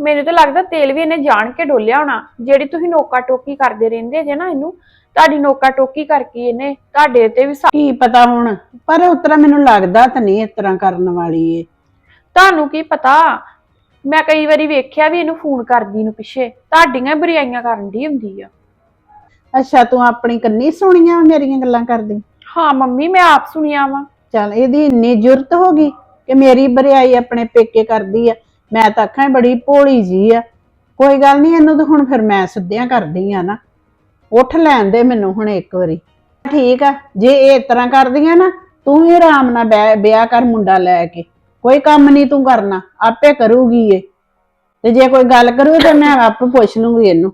ਮੈਨੂੰ ਤਾਂ ਲੱਗਦਾ ਤੇਲ ਵੀ ਇਹਨੇ ਜਾਣ ਕੇ ਡੋਲਿਆ ਹੋਣਾ। ਜਿਹੜੀ ਤੁਸੀਂ ਨੋਕਾ ਟੋਕੀ ਕਰਦੇ ਰਹਿੰਦੇ ਜੇ ਨਾ ਇਹਨੂੰ ਤੁਹਾਡੀ ਨੋਕਾ ਟੋਕੀ ਕਰਕੇ ਇਹਨੇ ਤੁਹਾਡੇ ਤੇ ਵੀ ਸਾ- ਕੀ ਪਤਾ ਹੁਣ? ਪਰ ਉਤਰਾ ਮੈਨੂੰ ਲੱਗਦਾ ਤਾਂ ਨਹੀਂ ਇਸ ਤਰ੍ਹਾਂ ਕਰਨ ਵਾਲੀ ਏ ਤੁਹਾਨੂੰ ਕੀ ਪਤਾ? ਮੈਂ ਕਈ ਵਾਰੀ ਵੇਖਿਆ ਵੀ ਇਹਨੂੰ ਫੋਨ ਕਰਦੀ ਨੂੰ ਪਿੱਛੇ। ਤੁਹਾਡੀਆਂ ਹੀ ਬੁਰਾਈਆਂ ਕਰਨ ਦੀ ਹੁੰਦੀ ਆ। ਅੱਛਾ ਤੂੰ ਆਪਣੀ ਕੰਨੀ ਸੁਣੀਆਂ ਮੇਰੀਆਂ ਗੱਲਾਂ ਕਰਦੀ? ਹਾਂ ਮੰਮੀ ਮੈਂ ਆਪ ਸੁਣਿਆ ਵਾ। ਚੱਲ ਇਹਦੀ ਇੰਨੀ ਜ਼ਰੂਰਤ ਹੋ ਗਈ ਕਿ ਮੇਰੀ ਬਰਿਆਈ ਆਪਣੇ ਪੇਕੇ ਕਰਦੀ ਆ। ਮੈਂ ਤਾਂ ਆਖਾਂ ਬੜੀ ਭੋਲੀ ਜੀ ਆ। ਕੋਈ ਗੱਲ ਨਹੀਂ, ਇਹਨੂੰ ਤਾਂ ਹੁਣ ਫਿਰ ਮੈਂ ਸਿੱਧਿਆਂ ਕਰਦੀ ਆ ਨਾ। ਉੱਠ ਲੈਣ ਦੇ ਮੈਨੂੰ ਹੁਣ ਇੱਕ ਵਾਰੀ। ਠੀਕ ਆ, ਜੇ ਇਹ ਇਸ ਤਰ੍ਹਾਂ ਕਰਦੀਆਂ ਨਾ, ਤੂੰ ਵੀ ਆਰਾਮ ਨਾਲ ਬਹਿ- ਵਿਆਹ ਕਰ ਮੁੰਡਾ ਲੈ ਕੇ। ਕੋਈ ਕੰਮ ਨਹੀਂ ਤੂੰ ਕਰਨਾ, ਆਪੇ ਕਰੂਗੀ ਇਹ। ਤੇ ਜੇ ਕੋਈ ਗੱਲ ਕਰੂ ਤੇ ਮੈਂ ਆਪ ਪੁੱਛ ਲੂੰਗੀ ਇਹਨੂੰ।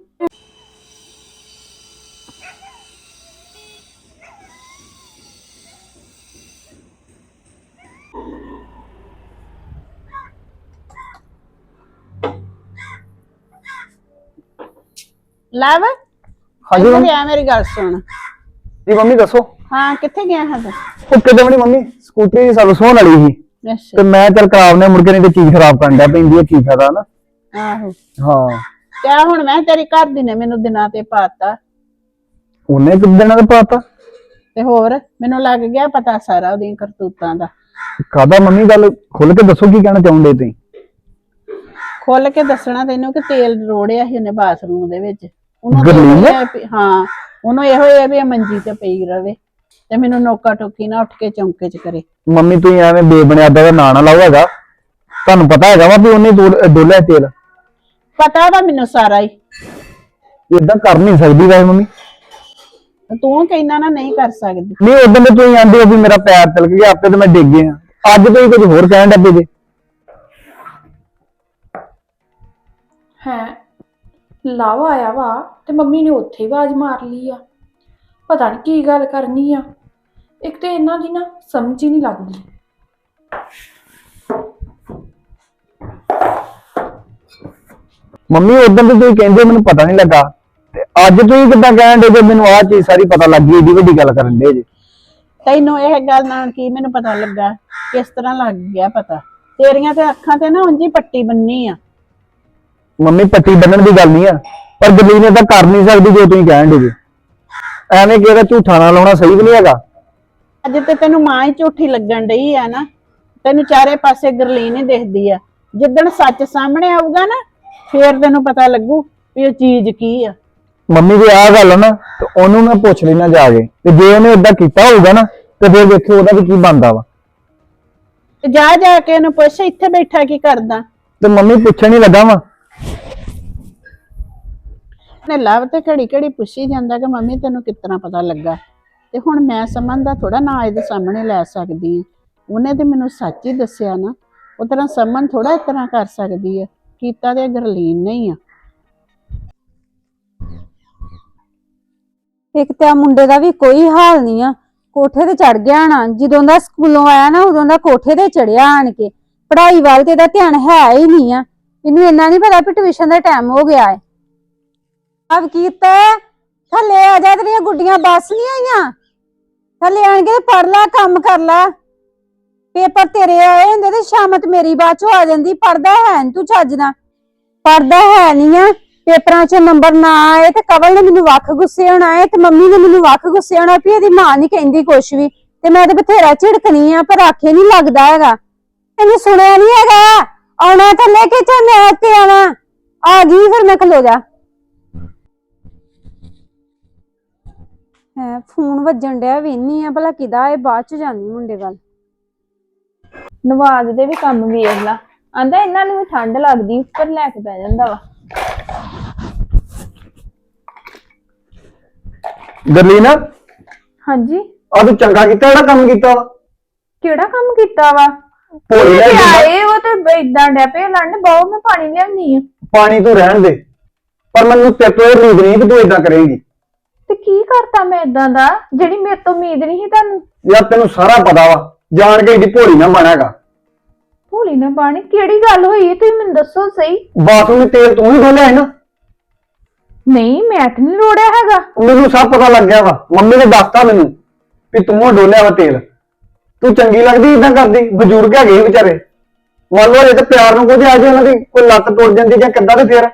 ਲਵ ਹਾਂਜੀ ਇੱਧਰ ਮੰਮੀ। ਆ ਮੇਰੀ ਗੱਲ ਸੁਣ। ਜੀ ਮੰਮੀ ਦੱਸੋ। ਹਾਂ ਕਿੱਥੇ ਗਿਆ ਹਾਂ ਤੂੰ? ਉਹ ਕਿਤੇ ਬਣੀ ਮੰਮੀ? ਸਕੂਟਰੀ ਦੀ ਸਰਵਿਸ ਹੋਣ ਵਾਲੀ ਸੀ। ਤੇ ਅੱਛਾ ਮੈਂ ਚੱਲ ਕਰਾਵਨੇ ਮੁੜ ਕੇ ਨਹੀਂ ਤੇ ਚੀਜ਼ ਖਰਾਬ ਕਰਨ ਡਿਆ ਪੈਂਦੀ ਹੈ ਕੀ ਫਾਇਦਾ ਨਾ। ਆਹੋ। ਹਾਂ। ਕਿਆ ਹੁਣ ਮੈਂ ਤੇਰੀ ਘਰ ਦੀ ਨੇ ਮੈਨੂੰ ਦਿਨਾਂ ਤੇ ਪਾਤਾ। ਉਹਨੇ ਕਿੰਨੇ ਦਿਨਾਂ ਦਾ ਪਾਤਾ? ਤੇ ਹੋਰ ਮੈਨੂੰ ਲੱਗ ਗਿਆ ਪਤਾ ਸਾਰਾ ਉਹਦੀਆਂ ਕਰਤੂਤਾਂ ਦਾ। ਕਾਦਾ ਮੰਮੀ ਗੱਲ? ਖੁੱਲ ਕੇ ਦੱਸੋ ਕੀ ਕਹਿਣਾ ਚਾਹੁੰਦੇ ਤੁਸੀਂ? ਖੁੱਲ ਕੇ ਦੱਸਣਾ ਤੈਨੂੰ ਕਿ ਤੇਲ ਰੋੜਿਆ ਸੀ ਉਹਨੇ ਬਾਥਰੂਮ ਦੇ ਵਿੱਚ। ਉਹਨੂੰ ਗੁਰਲੀਨ ਨੇ? ਇਹੋ ਹੀ ਆ ਵੀ- ਹਾਂ ਉਹਨੂੰ ਇਹੋ ਹੀ ਆ ਵੀ ਇਹ ਮੰਜੀ ਤੇ ਪਈ ਰਵੇ ਤੇ ਮੈਨੂੰ ਨੋਕਾ ਟੋਕੀ ਨਾ ਉੱਠ ਕੇ ਚੌਂਕੇ 'ਚ ਕਰੇ। ਮੰਮੀ ਤੁਸੀਂ ਐਵੇਂ ਬੇਬੁਨਿਆਦਾ ਦਾ ਨਾਂ ਨਾ ਲਾਓ ਹੈਗਾ। ਤੁਹਾਨੂੰ ਪਤਾ ਹੈਗਾ ਵਾ ਵੀ ਉਹਨੇ ਡੋਲ- ਡੋਲਿਆ ਤੇਲ? ਪਤਾ ਵਾ ਮੈਨੂੰ ਸਾਰਾ ਹੀ। ਇਦਾਂ ਕਰ ਨਹੀਂ ਸਕਦੀ ਵੈਸੇ ਮੰਮੀ। ਤੇ ਤੂੰ ਕਹਿਣਾ ਨਾ ਨਹੀਂ ਕਰ ਸਕਦੀ। ਨਹੀਂ ਉਦੋਂ ਤੇ ਤੁਸੀਂ ਆਂਦੇ ਹੋ ਵੀ ਮੇਰਾ ਪੈਰ ਤਿਲਕ ਗਿਆ ਆਪੇ ਤੇ ਮੈਂ ਡਿੱਗ ਗਿਆ। ਅੱਜ ਤੁਸੀਂ ਕੁਝ ਹੋਰ ਕਹਿਣ ਡੱਬੇ ਜੇ। ਹੈ। ਲਾਵਾ ਆਇਆ ਵਾ ਤੇ ਮੰਮੀ ਨੇ ਉੱਥੇ ਹੀ ਆਵਾਜ਼ ਮਾਰ ਲਈ ਆ। ਪਤਾ ਨਹੀਂ ਕੀ ਗੱਲ ਕਰਨੀ ਆ। ਇੱਕ ਤੇ ਇਹਨਾਂ ਦੀ ਨਾ ਸਮਝ ਹੀ ਨਹੀਂ ਲੱਗਦੀ। ਮੰਮੀ ਉਦੋਂ ਤੇ ਤੁਸੀਂ ਕਹਿੰਦੇ ਮੈਨੂੰ ਪਤਾ ਨਹੀਂ ਲੱਗਾ। ਤੇ ਅੱਜ ਤੁਸੀਂ ਕਿੱਦਾਂ ਕਹਿਣ ਦੇ ਜੇ ਮੈਨੂੰ ਆਹ ਚੀਜ਼ ਸਾਰੀ ਪਤਾ ਲੱਗ ਗਈ ਏਡੀ ਵੱਡੀ ਗੱਲ ਕਰਨ ਦੇ ਜੇ? ਤੈਨੂੰ ਇਹ ਗੱਲ ਨਾਲ ਕੀ ਮੈਨੂੰ ਪਤਾ ਲੱਗਾ? ਕਿਸ ਤਰ੍ਹਾਂ ਲੱਗ ਗਿਆ ਪਤਾ? ਤੇਰੀਆਂ ਤੇ ਅੱਖਾਂ ਤੇ ਨਾ ਉਂਝ ਹੀ ਪੱਟੀ ਬੰਨੀ ਆ। ਮੰਮੀ ਪੱਟੀ ਬੰਨਣ ਦੀ ਗੱਲ ਨਹੀਂ ਆ। ਪਰ ਗਲੀ ਨੇ ਤਾਂ ਕਰ ਨਹੀਂ ਸਕਦੀ ਜੋ ਤੁਸੀਂ ਕਹਿਣ ਦੇ ਐਵੇਂ ਕਿਹੜਾ ਝੂਠਾ ਨਾ ਲਾਉਣਾ ਸਹੀ ਵੀ ਨਹੀਂ ਹੈਗਾ। ਅੱਜ ਤੇ ਤੈਨੂੰ ਮਾਂ ਹੀ ਝੂਠੀ ਲੱਗਣ ਡਈ ਆ ਨਾ। ਤੈਨੂੰ ਚਾਰੇ ਪਾਸੇ ਗਰਲੀਨ ਹੀ ਦਿਖਦੀ ਆ। ਜਿੱਦਣ ਸੱਚ ਸਾਹਮਣੇ ਆਊਗਾ ਨਾ ਫੇਰ ਤੈਨੂੰ ਪਤਾ ਲੱਗੂ ਵੀ ਉਹ ਚੀਜ਼ ਕੀ ਆ। ਮੰਮੀ ਜੇ ਆਹ ਗੱਲ ਆ ਨਾ ਤੇ ਉਹਨੂੰ ਮੈਂ ਪੁੱਛ ਲੈਣਾ ਜਾ ਕੇ। ਤੇ ਜੇ ਉਹਨੇ ਇਦਾਂ ਕੀਤਾ ਹੋਊਗਾ ਨਾ ਤੇ ਫਿਰ ਵੇਖਿਓ ਉਹਦਾ ਵੀ ਕੀ ਬਣਦਾ ਵਾ। ਤੇ ਜਾ ਜਾ ਕੇ ਇਹਨੂੰ ਪੁੱਛ ਇੱਥੇ ਬੈਠਾ ਕੀ ਕਰਦਾ? ਤੇ ਮੰਮੀ ਪੁੱਛਣ ਹੀ ਲੱਗਾ ਵਾ। ਨੇ ਲਵ ਤੇ ਘੜੀ ਘੜੀ ਪੁੱਛੀ ਜਾਂਦਾ ਕਿ ਮੰਮੀ ਤੈਨੂੰ ਕਿਸ ਪਤਾ ਲੱਗਾ? ਤੇ ਹੁਣ ਮੈਂ ਸਮਨ ਦਾ ਥੋੜਾ ਨਾ ਇਹਦੇ ਸਾਹਮਣੇ ਲੈ ਸਕਦੀ ਹਾਂ। ਉਹਨੇ ਤੇ ਮੈਨੂੰ ਸੱਚ ਹੀ ਦੱਸਿਆ ਨਾ। ਉਹ ਤਰ੍ਹਾਂ ਸਮਨ ਥੋੜਾ ਇਸ ਤਰ੍ਹਾਂ ਕਰ ਸਕਦੀ ਹੈ। ਕੀਤਾ ਤੇ ਗਰਲੀਨ ਨਹੀਂ ਆ। ਇੱਕ ਤੇ ਆ ਮੁੰਡੇ ਦਾ ਵੀ ਕੋਈ ਹਾਲ ਨਹੀਂ ਆ। ਕੋਠੇ ਤੇ ਚੜ ਗਿਆ ਨਾ, ਜਦੋਂ ਦਾ ਸਕੂਲੋਂ ਆਇਆ ਨਾ, ਉਦੋਂ ਦਾ ਕੋਠੇ ਤੇ ਚੜਿਆ ਆਣ ਕੇ। ਪੜ੍ਹਾਈ ਵੱਲ ਤੇ ਇਹਦਾ ਧਿਆਨ ਹੈ ਹੀ ਨਹੀਂ ਆ। ਇਹਨੂੰ ਇੰਨਾ ਨਹੀਂ ਪਤਾ ਵੀ ਟਿਊਸ਼ਨ ਦਾ ਟਾਈਮ ਹੋ ਗਿਆ ਹੈ। ਅਬ ਕੀਤਾ ਥੱਲੇ ਆ ਜਾ ਤੇਰੀਆਂ ਗੁੱਡੀਆਂ ਬੱਸ ਨਹੀਂ ਆਈਆਂ ਥੱਲੇ ਆਣ ਕੇ ਪੜ ਲੈ ਕੰਮ ਕਰ ਲੈ ਪੇਪਰ ਤੇਰੇ ਆਏ ਹੁੰਦੇ ਤੇ ਸ਼ਾਮ ਮੇਰੀ ਬਾਅਦ ਚੋਂ ਆ ਜਾਂਦੀ ਪੜਦਾ ਹੈ ਨੀ ਤੂੰ ਚੱਜ ਨਾਲ ਪੜਦਾ ਹੈ ਨਹੀਂ ਆ ਪੇਪਰਾਂ 'ਚ ਨੰਬਰ ਨਾ ਆਏ ਤੇ ਕਵਲ ਨੇ ਮੈਨੂੰ ਵੱਖ ਗੁੱਸੇ ਹੋਣਾ ਹੈ ਤੇ ਮੰਮੀ ਨੇ ਮੈਨੂੰ ਵੱਖ ਗੁੱਸੇ ਹੋਣਾ ਵੀ ਇਹਦੀ ਮਾਂ ਨਹੀਂ ਕਹਿੰਦੀ ਕੁਛ ਵੀ ਤੇ ਮੈਂ ਤੇ ਬਥੇਰਾ ਝਿੜਕਣੀ ਆ ਪਰ ਆਖੇ ਨਹੀਂ ਲੱਗਦਾ ਹੈਗਾ ਤੈਨੂੰ ਸੁਣਿਆ ਨਹੀਂ ਹੈਗਾ ਆਉਣਾ ਥੱਲੇ ਕਿ ਚਾ ਮੈਂ ਉੱਤੇ ਆਵਾਂ ਆ ਗਈ ਫਿਰ ਮੈਂ ਖਲੋ ਜਾ ਹੈ ਫੋਨ ਵੱਜਣ ਡਿਆ ਵੇਨੀ ਆ ਭਲਾ ਕਿਦਾ ਇਹ ਬਾਅਦ ਚ ਜਾਂਦੀ ਮੁੰਡੇ ਵੱਲ। ਨਵਾਜ਼ ਦੇ ਵੀ ਕੰਮ ਵੇਖ ਲਾ। ਆਂਦਾ ਇਹਨਾਂ ਨੂੰ ਵੀ ਠੰਡ ਲੱਗਦੀ ਉੱਪਰ ਲੈ ਕੇ ਬਹਿ ਜਾਂਦਾ ਵਾ। ਗਰਲੀਨ ਹਾਂਜੀ। ਆ ਤੂੰ ਚੰਗਾ ਕੀਤਾ ਜਿਹੜਾ ਕੰਮ ਕੀਤਾ ਵਾ? ਕਿਹੜਾ ਕੰਮ ਕੀਤਾ ਵਾ? ਭੋਲੇ ਲੈ ਜਾਂਦਾ। ਆਏ ਉਹ ਤੇ ਇਦਾਂ ਡੈ ਪਏ ਲੜਨ ਬਹੁ ਮੈਂ ਪਾਣੀ ਲਿਆਉਣੀ ਆ। ਪਾਣੀ ਤੂੰ ਰਹਿਣ ਦੇ। ਪਰ ਮੈਨੂੰ ਤੇਰੇ ਤੋਂ ਇਹ ਉਮੀਦ ਨਹੀਂ ਕਿ ਤੂੰ ਇਦਾਂ ਕਰੇਂਗੀ। ਤੇ ਕੀ ਕਰਤਾ ਮੈਂ ਇਦਾਂ ਦਾ? ਜਿਹੜੀ ਮੇਰੇ ਤੋਂ ਉਮੀਦ ਨਹੀਂ ਸੀ ਤੁਹਾਨੂੰ। ਯਾਰ ਤੈਨੂੰ ਸਾਰਾ ਪਤਾ ਵਾ ਜਾਣ ਕੇ ਏਡੀ ਭੋਲੀ ਨਾ ਬਣਾਗਾ ਭੋਲੀ ਨਾ ਬਾਣੀ ਕਿਹੜੀ ਗੱਲ ਹੋਈ ਹੈ? ਤੁਸੀਂ ਮੈਨੂੰ ਦੱਸੋ ਸਹੀ। ਬਾਥਰੂਮ ਵਿੱਚ ਤੇਲ ਤੂੰ ਹੀ ਡੋਲਿਆ ਹੈ ਨਾ? ਨਹੀਂ ਮੈਂ ਤੇ ਨਹੀਂ ਰੋੜਿਆ ਹੈਗਾ। ਮੈਨੂੰ ਸਭ ਪਤਾ ਲੱਗ ਗਿਆ ਵਾ ਮੰਮੀ ਨੇ ਦੱਸਤਾ ਮੈਨੂੰ ਵੀ ਤੂੰ ਉਹ ਡੋਲਿਆ ਵਾ ਤੇਲ। ਤੂੰ ਚੰਗੀ ਲੱਗਦੀ ਇਦਾਂ ਕਰਦੀ ਬਜ਼ੁਰਗ ਹੈਗੇ ਸੀ ਵਿਚਾਰੇ। ਮੰਨ ਲਓ ਜੇ ਤੇ ਪਿਆਰ ਨੂੰ ਕੁਝ ਆ ਜੇ ਉਹਨਾਂ ਦੀ ਕੋਈ ਲੱਤ ਟੁੱਟ ਜਾਂਦੀ ਜਾਂ ਕਿੱਦਾਂ ਤੇ ਫਿਰ।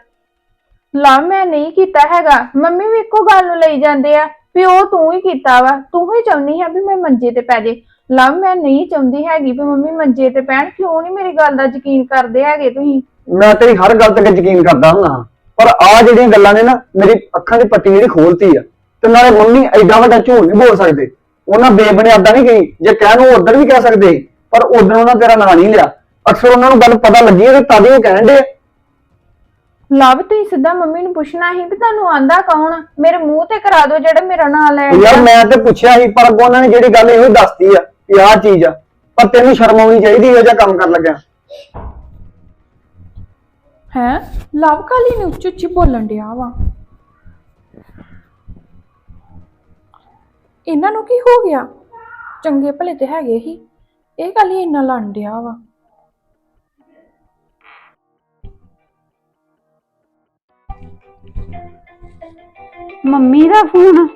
ਲਵ ਮੈਂ ਨਹੀਂ ਕੀਤਾ ਹੈਗਾ। ਮੰਮੀ ਵੀ ਇੱਕੋ ਗੱਲ ਨੂੰ ਲਈ ਜਾਂਦੇ ਆ ਵੀ ਉਹ ਤੂੰ ਹੀ ਕੀਤਾ ਵਾ। ਤੂੰ ਹੀ ਚਾਹੁੰਦੀ ਹੈ ਵੀ ਮੈਂ ਮੰਜੇ ਤੇ ਪੈ ਜੇ। ਲਵ ਮੈਂ ਨਹੀਂ ਚਾਹੁੰਦੀ ਹੈਗੀ ਵੀ ਮੰਮੀ ਮੰਜੇ ਤੇ ਪੈਣ। ਕਿਉਂ ਨਹੀਂ ਮੇਰੀ ਗੱਲ ਦਾ ਯਕੀਨ ਕਰਦੇ ਹੈਗੇ ਤੁਸੀਂ? ਮੈਂ ਤੇਰੀ ਹਰ ਗੱਲ ਤੇ ਯਕੀਨ ਕਰਦਾ ਹੁੰਦਾ ਹਾਂ। ਪਰ ਆ ਜਿਹੜੀਆਂ ਗੱਲਾਂ ਨੇ ਨਾ, ਮੇਰੀ ਅੱਖਾਂ ਦੀ ਪੱਟੀ ਜਿਹੜੀ ਖੋਲਤੀ ਆ, ਤੇ ਨਾਲੇ ਮੰਮੀ ਐਡਾ ਵੱਡਾ ਝੂਠ ਨਹੀਂ ਬੋਲ ਸਕਦੇ। ਉਹਨਾਂ ਬੇਬੁਨਿਆਦਾਂ ਨਹੀਂ ਕਹੀ। ਜੇ ਕਹਿਣ ਉਹ ਉਧਰ ਵੀ ਕਹਿ ਸਕਦੇ, ਪਰ ਉਧਰ ਉਹਨਾਂ ਤੇਰਾ ਨਾਂ ਨਹੀਂ ਲਿਆ। ਅਕਸਰ ਉਹਨਾਂ ਨੂੰ ਗੱਲ ਪਤਾ ਲੱਗੀ ਹੈ ਤੇ ਤਦ ਹੀ ਉਹ ਕਹਿਣ ਦੇ ਲਵ ਤੁਸੀਂ ਸਿੱਧਾ ਮੰਮੀ ਨੂੰ ਪੁੱਛਣਾ ਸੀ ਵੀ ਤੁਹਾਨੂੰ ਆਂਦਾ ਕੌਣ? ਮੇਰੇ ਮੂੰਹ ਤੇ ਕਰਾ ਦਿਓ ਜਿਹੜਾ ਮੇਰਾ ਨਾਂ ਲੈ ਯਾਰ ਮੈਂ ਤੇ ਪੁੱਛਿਆ ਸੀ ਪਰ ਅੱਗੋਂ ਉਹਨਾਂ ਨੇ ਜਿਹੜੀ ਗੱਲ ਇਹੋ ਹੀ ਦੱਸਤੀ ਆ ਕਿ ਆਹ ਚੀਜ਼ ਆ ਪਰ ਤੈਨੂੰ ਸ਼ਰਮ ਆਉਣੀ ਚਾਹੀਦੀ ਇਹੋ ਜਿਹਾ ਕੰਮ ਕਰਨ ਲੱਗਿਆ? ਹੈ? ਲਵ ਕਾਲੀ ਨੇ ਉੱਚੀ ਉੱਚੀ ਬੋਲਣ ਡਿਆ ਵਾ। ਇਹਨਾਂ ਨੂੰ ਕੀ ਹੋ ਗਿਆ? ਚੰਗੇ ਭਲੇ ਤੇ ਹੈਗੇ ਹੀ ਇਹ ਗੱਲ ਹੀ ਇੰਨਾ ਲੜਨ ਡਿਆ ਵਾ। ਮੰਮੀ ਦਾ ਫੋਨ।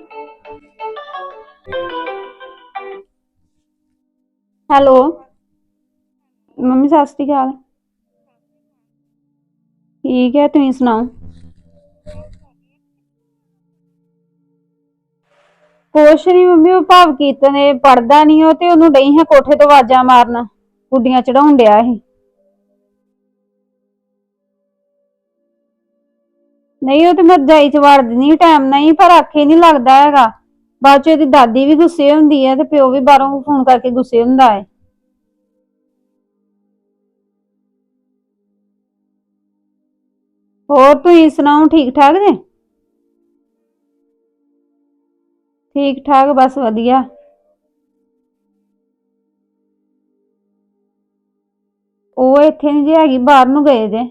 ਹੈਲੋ। ਮੰਮੀ, ਸਤਿ ਸ਼੍ਰੀ ਅਕਾਲ। ਠੀਕ ਹੈ, ਤੁਸੀਂ ਸੁਣਾਓ? ਕੁਛ ਨਹੀਂ ਮੰਮੀ, ਉਹ ਭਾਵ ਕੀਰਤਨ ਇਹ ਪੜਦਾ ਨਹੀਂ ਉਹ ਤੇ ਉਹਨੂੰ ਡਈ ਹੈ ਕੋਠੇ ਤੋਂ ਆਵਾਜ਼ਾਂ ਮਾਰਨ। ਗੁੱਡੀਆਂ ਚੜਾਉਣ ਡਿਆ ਇਹ। ਨਹੀਂ, ਉਹ ਤੇ ਮੈਂ ਰਜਾਈ ਚ ਵੜ ਦਿੰਦੀ ਟਾਈਮ ਨਹੀਂ ਪਰ ਆਖੇ ਨਹੀਂ ਲੱਗਦਾ ਹੈਗਾ। ਬਾਅਦ ਚ ਇਹਦੀ ਦਾਦੀ ਵੀ ਗੁੱਸੇ ਹੁੰਦੀ ਹੈ ਤੇ ਪਿਓ ਵੀ ਬਾਹਰੋਂ ਫੋਨ ਕਰਕੇ ਗੁੱਸੇ ਹੁੰਦਾ ਹੈ। ਹੋਰ ਤੁਸੀਂ ਸੁਣਾਓ ਠੀਕ ਠਾਕ ਜੇ? ਠੀਕ ਠਾਕ ਬਸ ਵਧੀਆ। ਉਹ ਇੱਥੇ ਨਹੀਂ ਜੇ ਹੈਗੀ, ਬਾਹਰ ਨੂੰ ਗਏ ਜੇ।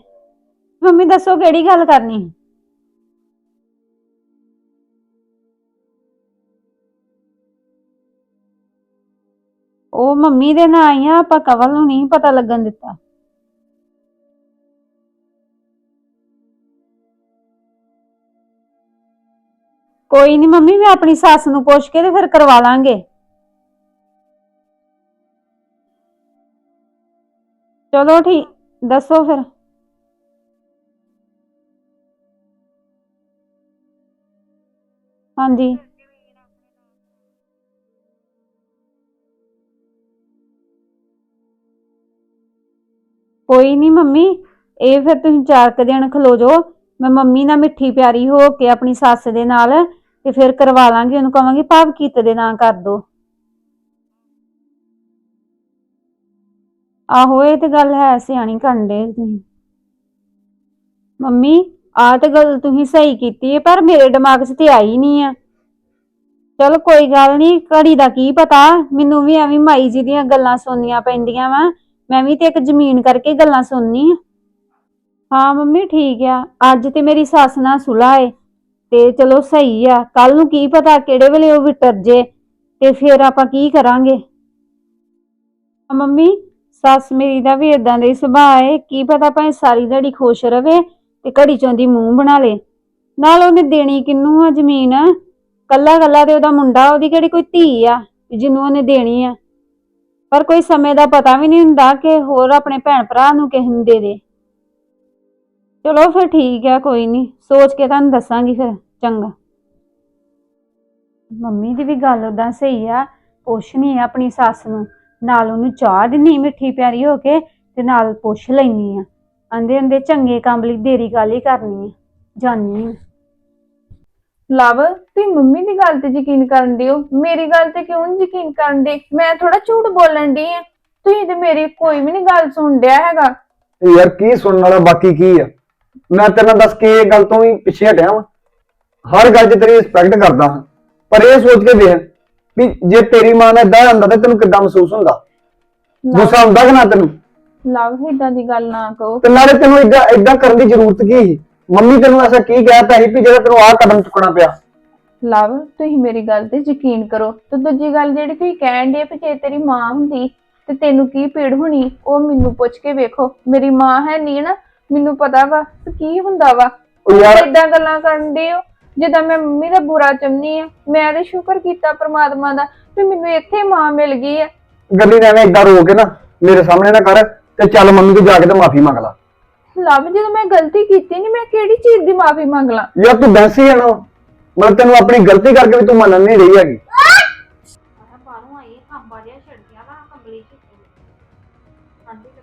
ਮੰਮੀ, ਦੱਸੋ ਕਿਹੜੀ ਗੱਲ ਕਰਨੀ? ਉਹ ਮੰਮੀ ਦੇ ਨਾਲ ਆਈ ਆ, ਆਪਾਂ ਕਵਲ ਨੂੰ ਨਹੀਂ ਪਤਾ ਲੱਗਣ ਦਿੱਤਾ। ਕੋਈ ਨਹੀਂ ਮੰਮੀ, ਮੈਂ ਆਪਣੀ ਸੱਸ ਨੂੰ ਪੁੱਛ ਕੇ ਤੇ ਫਿਰ ਕਰਵਾ ਲਾਂਗੇ। ਚਲੋ ਠੀਕ, ਦੱਸੋ ਫਿਰ। ਹਾਂਜੀ। ਕੋਈ ਨਹੀਂ ਮੰਮੀ, ਇਹ ਫਿਰ ਤੁਸੀਂ ਚਾਰ ਕੁ ਦਿਨ ਖਲੋ ਜਾਓ। ਮੈਂ ਮੰਮੀ ਨਾਲ ਮਿੱਠੀ ਪਿਆਰੀ ਹੋ ਕੇ ਆਪਣੀ ਸੱਸ ਦੇ ਨਾਲ ਤੇ ਫਿਰ ਕਰਵਾ ਲਾਂਗੀ, ਉਹਨੂੰ ਕਵਾਂਗੀ ਭਾਵ ਕੀਤ ਦੇ ਨਾਂ ਕਰ ਦੋ। ਆਹੋ, ਇਹ ਤੇ ਗੱਲ ਹੈ ਸਿਆਣੀ ਕਰਨ ਦੇ। ਤੁਸੀਂ ਮੰਮੀ, ਆਹ ਤੇ ਗੱਲ ਤੁਸੀਂ ਸਹੀ ਕੀਤੀ ਹੈ ਪਰ ਮੇਰੇ ਦਿਮਾਗ 'ਚ ਤੇ ਆਈ ਨਹੀਂ ਆ। ਚਲ ਕੋਈ ਗੱਲ ਨਹੀਂ, ਘੜੀ ਦਾ ਕੀ ਪਤਾ, ਮੈਨੂੰ ਵੀ ਐਵੇਂ ਮਾਈ ਜੀ ਦੀਆਂ ਗੱਲਾਂ ਸੁਣਨੀਆਂ ਪੈਂਦੀਆਂ ਵਾ। ਮੈਂ ਵੀ ਤੇ ਇੱਕ ਜ਼ਮੀਨ ਕਰਕੇ ਗੱਲਾਂ ਸੁਣਨੀ ਆ। ਹਾਂ ਮੰਮੀ, ਠੀਕ ਆ। ਅੱਜ ਤੇ ਮੇਰੀ ਸੱਸ ਨਾਲ ਸੁਲਾ ਏ, ਤੇ ਚਲੋ ਸਹੀ ਆ। ਕੱਲ ਨੂੰ ਕੀ ਪਤਾ ਕਿਹੜੇ ਵੇਲੇ ਉਹ ਵਿਟਰ ਜੇ, ਤੇ ਫਿਰ ਆਪਾਂ ਕੀ ਕਰਾਂਗੇ? ਆ ਮੰਮੀ, ਸੱਸ ਮੇਰੀ ਦਾ ਵੀ ਇਦਾਂ ਦਾ ਹੀ ਸੁਭਾਅ ਏ। ਕੀ ਪਤਾ ਭਾਵੇਂ ਸਾਰੀ ਦਿਹਾੜੀ ਖੁਸ਼ ਰਵੇ ਤੇ ਘੜੀ ਚੋਂ ਦੀ ਮੂੰਹ ਬਣਾ ਲੇ। ਨਾਲ ਉਹਨੇ ਦੇਣੀ ਕਿੰਨੂੰ ਆ ਜ਼ਮੀਨ? ਕੱਲਾ ਕੱਲਾ ਤੇ ਉਹਦਾ ਮੁੰਡਾ, ਉਹਦੀ ਕਿਹੜੀ ਕੋਈ ਧੀ ਆ ਜਿਹਨੂੰ ਉਹਨੇ ਦੇਣੀ ਆ। ਪਰ ਕੋਈ ਸਮੇਂ ਦਾ ਪਤਾ ਵੀ ਨਹੀਂ ਹੁੰਦਾ ਕਿ ਹੋਰ ਆਪਣੇ ਭੈਣ ਭਰਾ ਨੂੰ ਕਿਸੇ ਨੂੰ ਦੇ ਦੇ। ਚਲੋ ਫਿਰ ਠੀਕ ਆ, ਕੋਈ ਨਹੀਂ। ਸੋਚ ਕੇ ਤੁਹਾਨੂੰ ਦੱਸਾਂਗੀ ਫਿਰ, ਚੰਗਾ। ਮੰਮੀ ਦੀ ਵੀ ਗੱਲ ਉਦਾਂ ਸਹੀ ਆ। ਪੁੱਛ ਨਹੀਂ ਆਪਣੀ ਸੱਸ ਨੂੰ। ਨਾਲ ਉਹਨੂੰ ਚਾਹ ਦਿੰਨੀ ਮਿੱਠੀ ਪਿਆਰੀ ਹੋ ਕੇ ਤੇ ਨਾਲ ਪੁੱਛ ਲੈਣੀ ਆ। ਆਂਦੇ ਆਂਦੇ ਚੰਗੇ ਕੰਮ ਲਈ ਦੇਰੀ ਗੱਲ ਹੀ ਕਰਨੀ ਆ। ਜਾਨੀ ਆ। ਲਵ ਤੁਸੀਂ ਮੰਮੀ ਦੀ ਗੱਲ ਤੇ ਯਕੀਨ ਕਰਨ ਦਿਓ। ਮੇਰੀ ਗੱਲ ਤੇ ਕਿਉਂ ਨੀ ਯਕੀਨ ਕਰਨ ਦੇ? ਮੈਂ ਥੋੜਾ ਝੂਠ ਬੋਲਣ ਦੀ ਆ। ਤੁਸੀਂ ਤੇ ਮੇਰੀ ਕੋਈ ਵੀ ਨਹੀਂ ਗੱਲ ਸੁਣ ਡਿਆ ਹੈਗਾ। ਤੇ ਯਾਰ ਕੀ ਸੁਣਨ ਵਾਲਾ ਬਾਕੀ ਕੀ ਆ? ਮੈਂ ਤੇਰੇ ਨਾਲ ਦੱਸ ਕੇ ਇਹ ਗੱਲ ਤੋਂ ਵੀ ਪਿੱਛੇ ਹਟਿਆ ਵਾਂ। ਹਰ ਗੱਲ 'ਚ ਤੇਰੀ ਰਿਸਪੈਕਟ ਕਰਦਾ ਹਾਂ। ਪਰ ਇਹ ਸੋਚ ਕੇ ਦੇਖ ਵੀ ਜੇ ਤੇਰੀ ਮਾਂ ਨੇ ਇਦਾਂ ਹੁੰਦਾ ਤਾਂ ਤੈਨੂੰ ਕਿੱਦਾਂ ਮਹਿਸੂਸ ਹੁੰਦਾ? ਗੁੱਸਾ ਹੁੰਦਾ ਕਿ ਨਾ ਤੈਨੂੰ? ਲਵ ਇਦਾਂ ਦੀ ਗੱਲ ਨਾ ਕਹੋ। ਤੇ ਨਾਲੇ ਤੈਨੂੰ ਇਦਾਂ ਇਦਾਂ ਕਰਨ ਦੀ ਜ਼ਰੂਰਤ ਕੀ ਸੀ? ਮੰਮੀ ਤੈਨੂੰ ਐਸਾ ਕੀ ਕਹਿਤਾ ਸੀ ਵੀ ਜਿਹੜਾ ਤੈਨੂੰ ਆਹ ਕਦਮ ਚੁੱਕਣਾ ਪਿਆ? ਲਵ ਤੁਸੀਂ ਮੇਰੀ ਗੱਲ ਤੇ ਯਕੀਨ ਕਰੋ। ਤੇ ਦੂਜੀ ਗੱਲ ਜਿਹੜੀ ਤੁਸੀਂ ਕਹਿਣ ਦੇ ਵੀ ਜੇ ਤੇਰੀ ਮਾਂ ਹੁੰਦੀ ਤੇ ਤੈਨੂੰ ਕੀ ਪੀੜ ਹੋਣੀ ਉਹ ਮੈਨੂੰ ਪੁੱਛ ਕੇ ਵੇਖੋ। ਮੇਰੀ ਮਾਂ ਹੈ ਨਹੀਂ ਨਾ ਮੈਨੂੰ ਪਤਾ ਵਾ ਕਿ ਕੀ ਹੁੰਦਾ ਵਾ। ਉਹ ਯਾਰ- ਇਦਾਂ ਗੱਲਾਂ ਕਰਨ ਦੇ ਹੋ ਜਿੱਦਾਂ ਮੈਂ ਮੰਮੀ ਦਾ ਬੁਰਾ ਚਾਹੁੰਦੀ ਆ। ਮੈਂ ਤੇ ਸ਼ੁਕਰ ਕੀਤਾ ਪ੍ਰਮਾਤਮਾ ਦਾ ਵੀ ਮੈਨੂੰ ਇੱਥੇ ਮਾਂ ਮਿਲ ਗਈ ਆ। ਗੱਲੀ ਨੇ ਐਵੇਂ ਇਦਾਂ ਰੋ ਕੇ ਨਾ ਮੇਰੇ ਸਾਹਮਣੇ ਨਾ ਕਰ ਤੇ ਚੱਲ ਮੰਮੀ ਤੋਂ ਜਾ ਕੇ ਤੇ ਮਾਫੀ ਮੰਗ ਲਾ। ਲਵ ਜਦੋਂ ਮੈਂ ਗਲਤੀ ਕੀਤੀ ਨਹੀਂ ਮੈਂ ਕਿਹੜੀ ਚੀਜ਼ ਦੀ ਮਾਫੀ ਮੰਗ ਲਾਂ ਯਾਰ ਤੂੰ ਬੈਂਸੀ ਹੈ ਨਾ ਮਤਲਬ ਤੈਨੂੰ ਆਪਣੀ ਗਲਤੀ ਕਰਕੇ ਵੀ ਤੂੰ ਮੰਨਣ ਨਹੀਂ ਰਹੀ ਹੈਗੀ। ਬਾਹਰੋਂ ਆਈ ਖਾਂਬਾ ਜਿਹਾ ਛੱਡ ਗਿਆ ਵਾ ਕੰਬਲੀ ਚ ਠੰਡੀ ਲੱਗੀ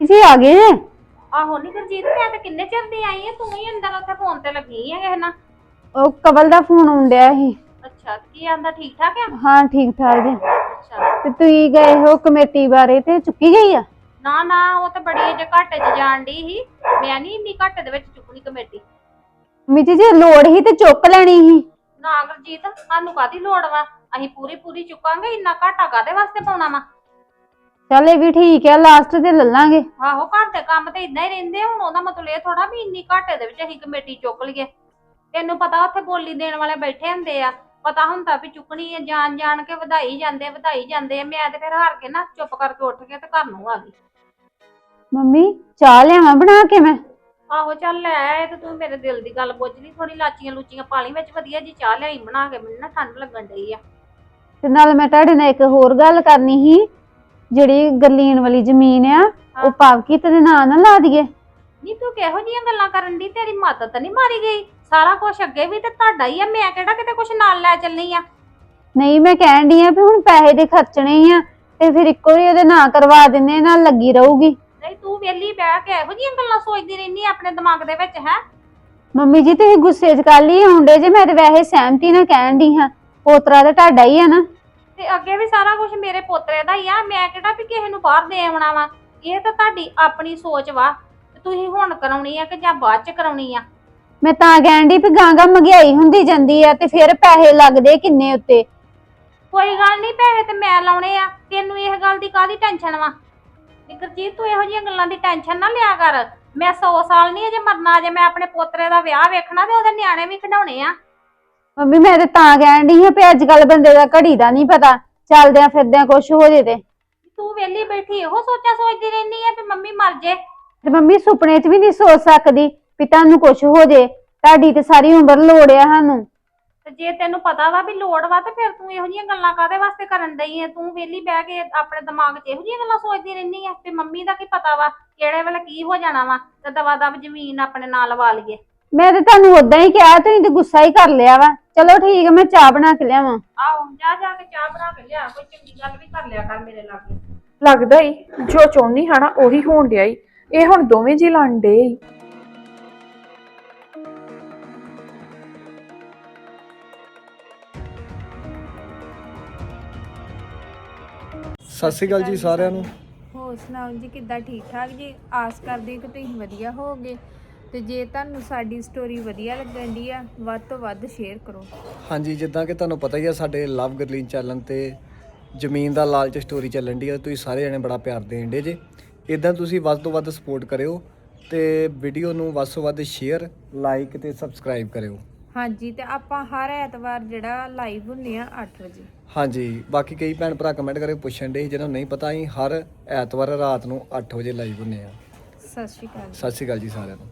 ਜੀ ਆ ਗਏ ਜੇ? ਆਹੋ ਨਹੀਂ ਗੁਰਜੀਤ ਮੈਂ ਤਾਂ ਕਿੰਨੇ ਚਿਰ ਦੀ ਆਈ ਆ? ਤੂੰ ਹੀ ਅੰਦਰ ਉੱਥੇ ਫੋਨ ਤੇ ਲੱਗੀ ਆ ਕਿਸੇ ਨਾਲ। ਉਹ ਕਬਲ ਦਾ ਫੋਨ ਆਉਂਦਿਆ ਸੀ। ਅੱਛਾ ਕੀ ਆਂਦਾ ਠੀਕ ਠਾਕ ਆ? ਹਾਂ ਠੀਕ ਠਾਕ ਜੀ। ਅੱਛਾ। ਤੇ ਤੁਸੀਂ ਗਏ ਹੋ ਕਮੇਟੀ ਬਾਰੇ ਤੇ ਚੁੱਕੀ ਗਈ ਆ? ਨਾ ਨਾ ਉਹ ਤਾਂ ਬੜੀ ਅਜੇ ਘੱਟ ਚ ਜਾਣ ਡਈ ਸੀ। ਮੈਂ ਨਹੀਂ ਇੰਨੀ ਘੱਟ ਦੇ ਵਿੱਚ ਚੁੱਕਣੀ ਕਮੇਟੀ। ਮਿੱਜੀ ਜੇ ਲੋੜ ਹੀ ਤੇ ਚੁੱਕ ਲੈਣੀ ਸੀ। ਨਾ ਗੁਰਜੀਤ ਸਾਨੂੰ ਕਾਦੀ ਲੋੜ ਵਾ? ਅਸੀਂ ਪੂਰੀ ਪੂਰੀ ਚੁੱਕਾਂਗੇ ਇੰਨਾ ਘਾਟਾ ਕਾਦੇ ਵਾਸਤੇ ਪਾਉਣਾ ਵਾ? ਚੱਲ ਇਹ ਵੀ ਠੀਕ ਹੈ ਲਾਸਟ ਤੇ ਲੈ ਲਾਂਗੇ। ਆਹੋ ਘਰ ਦੇ ਕੰਮ ਤੇ ਇਦਾਂ ਹੀ ਰਹਿੰਦੇ ਆ, ਹੁਣ ਉਹਦਾ ਮਤਲਬ ਇਹ ਥੋੜਾ ਵੀ ਇੰਨੀ ਘਾਟੇ ਦੇ ਵਿੱਚ ਅਸੀਂ ਕਮੇਟੀ ਚੁੱਕ ਲਈਏ। ਤੈਨੂੰ ਪਤਾ ਉੱਥੇ ਬੋਲੀ ਦੇਣ ਵਾਲੇ ਬੈਠੇ ਹੁੰਦੇ ਆ। ਪਤਾ ਹੁੰਦਾ ਵੀ ਚੁੱਕਣੀ ਹੈ ਜਾਣ ਜਾਣ ਕੇ ਵਧਾਈ ਜਾਂਦੇ ਵਧਾਈ ਜਾਂਦੇ ਆ। ਮੈਂ ਤੇ ਫਿਰ ਹਾਰ ਕੇ ਨਾ ਚੁੱਪ ਕਰਕੇ ਉੱਠ ਕੇ ਤੇ ਘਰ ਨੂੰ ਆ ਗਈ। ਮੰਮੀ ਚਾਹ ਲਿਆਵਾਂ ਬਣਾ ਕੇ ਮੈਂ? ਆਹੋ ਚੱਲ ਲੈ ਆਏ ਤੇ ਤੂੰ ਮੇਰੇ ਦਿਲ ਦੀ ਗੱਲ ਪੁੱਛ ਲਈ ਥੋੜੀ ਲਾਚੀਆਂ ਲੂਚੀਆਂ ਪਾਲੀ ਵਿੱਚ ਵਧੀਆ ਜੀ ਚਾਹ ਲਿਆਈ ਬਣਾ ਕੇ ਮੈਨੂੰ ਨਾ ਠੰਡ ਲੱਗਣ ਡਈ ਆ। ਤੇ ਨਾਲ ਮੈਂ ਤੁਹਾਡੇ ਨਾਲ ਇੱਕ ਹੋਰ ਗੱਲ ਕਰਨੀ ਸੀ ਜਿਹੜੀ ਗਰਲੀਨ ਵਾਲੀ ਜ਼ਮੀਨ ਆ ਉਹ ਪਾਵਕੀ ਤੇ ਨਾਂ ਨਾ ਲਾ ਦਈਏ। ਨਹੀਂ ਤੂੰ ਕਿਹੋ ਜੀਆਂ ਗੱਲਾਂ ਕਰਨ ਦੀ ਤੇਰੀ ਮਦਦ ਨਹੀਂ ਮਾਰੀ ਗਈ। ਸਾਰਾ ਕੁਝ ਅੱਗੇ ਵੀ ਤੇ ਤੁਹਾਡਾ ਹੀ ਆ ਮੈਂ ਕਿਹੜਾ ਕਿਤੇ ਕੁਝ ਨਾਲ ਲੈ ਚੱਲਣੀ ਆ? ਨਹੀਂ ਮੈਂ ਕਹਿਣ ਡਈ ਆ ਵੀ ਹੁਣ ਪੈਸੇ ਦੇ ਖਰਚਣੇ ਹੀ ਆ ਤੇ ਫਿਰ ਇੱਕੋ ਵਾਰੀ ਉਹਦੇ ਨਾਂ ਕਰਵਾ ਦਿੰਦੇ ਨਾਲ ਲੱਗੀ ਰਹੂਗੀ। ਤੂੰ ਵਿਹਲੀ ਬਹਿ ਕੇ ਇਹੋ ਜੀਆਂ ਗੱਲਾਂ ਸੋਚਦੀ ਰਹਿਨੀ ਆਪਣੇ ਦਿਮਾਗ ਦੇ ਵਿੱਚ ਹੈ? ਮੰਮੀ ਜੀ ਤੁਸੀਂ ਗੁੱਸੇ 'ਚ ਕੱਲ ਹੀ ਆਉਂਦੇ ਜੇ ਮੈਂ ਤੇ ਵੈਸੇ ਸਹਿਮਤੀ ਨਾਲ ਕਹਿਣ ਡਈ ਹਾਂ ਪੋਤਰਾ ਤੇ ਤੁਹਾਡਾ ਹੀ ਆ ਨਾ। ਤੇ ਅੱਗੇ ਵੀ ਸਾਰਾ ਕੁਝ ਮੇਰੇ ਪੋਤਰੇ ਦਾ ਹੀ ਆ ਮੈਂ ਕਿਹੜਾ ਵੀ ਕਿਸੇ ਨੂੰ ਬਾਹਰ ਦੇ ਆਉਣਾ ਵਾ? ਇਹ ਤਾਂ ਤੁਹਾਡੀ ਆਪਣੀ ਸੋਚ ਵਾ ਤੁਸੀਂ ਹੁਣ ਕਰਾਉਣੀ ਆ ਕਿ ਜਾਂ ਬਾਅਦ ਚ ਕਰਾਉਣੀ ਆ? ਮੈਂ ਤਾਂ ਕਹਿਣ ਡਈ ਵੀ ਗਾਂਗਾ ਮਹਿੰਗਾਈ ਹੁੰਦੀ ਜਾਂਦੀ ਆ ਤੇ ਫਿਰ ਪੈਸੇ ਲੱਗਦੇ ਕਿੰਨੇ ਉੱਤੇ? ਕੋਈ ਗੱਲ ਨਹੀਂ ਪੈਸੇ ਤੇ ਮੈਂ ਲਾਉਣੇ ਆ ਤੈਨੂੰ ਇਹ ਗੱਲ ਦੀ ਕਾਹਦੀ ਟੈਨਸ਼ਨ ਵਾ? ਨਿਕਰਜੀਤ ਤੂੰ ਇਹੋ ਜਿਹੀਆਂ ਗੱਲਾਂ ਦੀ ਟੈਨਸ਼ਨ ਨਾ ਲਿਆ ਕਰ। ਮੈਂ 100 ਸਾਲ ਨਹੀਂ ਅਜੇ ਮਰਨਾ ਅਜੇ ਮੈਂ ਆਪਣੇ ਪੋਤਰੇ ਦਾ ਵਿਆਹ ਵੇਖਣਾ ਤੇ ਉਹਦੇ ਨਿਆਣੇ ਵੀ ਖਿਡਾਉਣੇ ਆ। ਮੰਮੀ ਮੈਂ ਤੇ ਤਾਂ ਕਹਿਣ ਡਈ ਹਾਂ ਵੀ ਅੱਜ ਕੱਲ ਬੰਦੇ ਦਾ ਘੜੀ ਦਾ ਨਹੀਂ ਪਤਾ ਚੱਲਦਿਆਂ ਫਿਰਦਿਆਂ ਕੁਝ ਹੋ ਜੇ ਤੇ। ਤੂੰ ਵਿਹਲੀ ਬੈਠੀ ਇਹੋ ਸੋਚਾਂ ਸੋਚਦੀ ਰਹਿਨੀ ਆ ਵੀ ਮੰਮੀ ਮਰ ਜੇ। ਤੇ ਮੰਮੀ ਸੁਪਨੇ 'ਚ ਵੀ ਨਹੀਂ ਸੋਚ ਸਕਦੀ ਵੀ ਤੁਹਾਨੂੰ ਕੁਝ ਹੋ ਜੇ। ਤੁਹਾਡੀ ਤੇ ਸਾਰੀ ਉਮਰ ਲੋੜ ਆ ਸਾਨੂੰ। ਤੇ ਜੇ ਤੈਨੂੰ ਪਤਾ ਵਾ ਵੀ ਲੋੜ ਵਾ ਤੇ ਫਿਰ ਤੂੰ ਇਹੋ ਜਿਹੀਆਂ ਗੱਲਾਂ ਕਾਦੇ ਵਾਸਤੇ ਕਰਨ ਡਈ ਐ? ਤੂੰ ਵਿਹਲੀ ਬਹਿ ਕੇ ਆਪਣੇ ਦਿਮਾਗ 'ਚ ਇਹੋ ਜਿਹੀਆਂ ਗੱਲਾਂ ਸੋਚਦੀ ਰਹਿਨੀ ਆ ਵੀ ਮੰਮੀ ਦਾ ਕੀ ਪਤਾ ਵਾ ਕਿਹੜੇ ਵੇਲੇ ਕੀ ਹੋ ਜਾਣਾ ਵਾ ਤੇ ਦਵਾ ਦਵ ਜ਼ਮੀਨ ਆਪਣੇ ਨਾਲ ਲਵਾ ਲਈਏ। ਮੈਂ ਤੇ ਤੁਹਾਨੂੰ ਉਦਾਂ ਹੀ ਕਿਹਾ ਤੁਸੀਂ ਤੇ ਗੁੱਸਾ ਹੀ ਕਰ ਲਿਆ ਵਾ। ਚਲੋ ਠੀਕ ਹੈ ਮੈਂ ਚਾਹ ਬਣਾ ਕੇ ਲਿਆਵਾਂ। ਆਹੋ ਜਾ ਜਾ ਕੇ ਚਾਹ ਬਣਾ ਕੇ ਲਿਆ ਕੋਈ ਚੰਗੀ ਗੱਲ ਵੀ ਕਰ ਲਿਆ ਕਰ ਮੇਰੇ ਲਾਗੇ। ਲੱਗਦਾ ਹੀ ਜੋ ਚਾਹੁੰਦੀ ਹਾਂ ਨਾ ਉਹੀ ਹੋਣ ਡਿਆ ਈ। ਇਹ ਹੁਣ ਦੋਵੇਂ ਜੀ ਲੜਨ ਡੇ ਈ। ਸਤਿ ਸ਼੍ਰੀ ਅਕਾਲ ਜੀ ਸਾਰਿਆਂ ਨੂੰ। ਹੋਰ ਸੁਣਾਓ ਜੀ ਕਿੱਦਾਂ ਠੀਕ ਠਾਕ ਜੀ? ਆਸ ਕਰਦੇ ਕਿ ਤੁਸੀਂ ਵਧੀਆ ਹੋਵੋਗੇ। ਤੇ ਜੇ ਤੁਹਾਨੂੰ ਸਾਡੀ ਸਟੋਰੀ ਵਧੀਆ ਲੱਗਣ ਦੀ ਆ ਵੱਧ ਤੋਂ ਵੱਧ ਸ਼ੇਅਰ ਕਰੋ। ਹਾਂਜੀ ਜਿੱਦਾਂ ਕਿ ਤੁਹਾਨੂੰ ਪਤਾ ਹੀ ਆ ਸਾਡੇ ਲਵ ਗਰਲੀਨ ਚੈਨਲ ਤੇ ਜ਼ਮੀਨ ਦਾ ਲਾਲਚ ਸਟੋਰੀ ਚੱਲਣ ਦੀ ਆ ਤੁਸੀਂ ਸਾਰੇ ਜਣੇ ਬੜਾ ਪਿਆਰ ਦੇਣ ਦੇ ਜੇ। ਇਦਾਂ ਤੁਸੀਂ ਵੱਧ ਤੋਂ ਵੱਧ ਸਪੋਰਟ ਕਰਿਓ ਤੇ ਵੀਡੀਓ ਨੂੰ ਵੱਧ ਤੋਂ ਵੱਧ ਸ਼ੇਅਰ ਲਾਈਕ ਤੇ ਸਬਸਕ੍ਰਾਈਬ ਕਰਿਓ। ਹਾਂਜੀ ਤੇ ਆਪਾਂ ਹਰ ਐਤਵਾਰ ਜਿਹੜਾ ਲਾਈਵ ਹੁੰਨੇ ਆ 8 ਵਜੇ। ਹਾਂਜੀ ਬਾਕੀ ਕਈ ਭੈਣ ਭਰਾ ਕਮੈਂਟ ਕਰਕੇ ਪੁੱਛਣ ਦੇ ਜਿਹਨਾਂ ਨੂੰ ਨਹੀਂ ਪਤਾ ਅਸੀਂ ਹਰ ਐਤਵਾਰ ਰਾਤ ਨੂੰ 8 ਵਜੇ ਲਾਈਵ ਹੁੰਨੇ ਆ। ਸਤਿ ਸ਼੍ਰੀ ਅਕਾਲ। ਸਤਿ ਸ਼੍ਰੀ ਅਕਾਲ ਜੀ ਸਾਰਿਆਂ ਨੂੰ।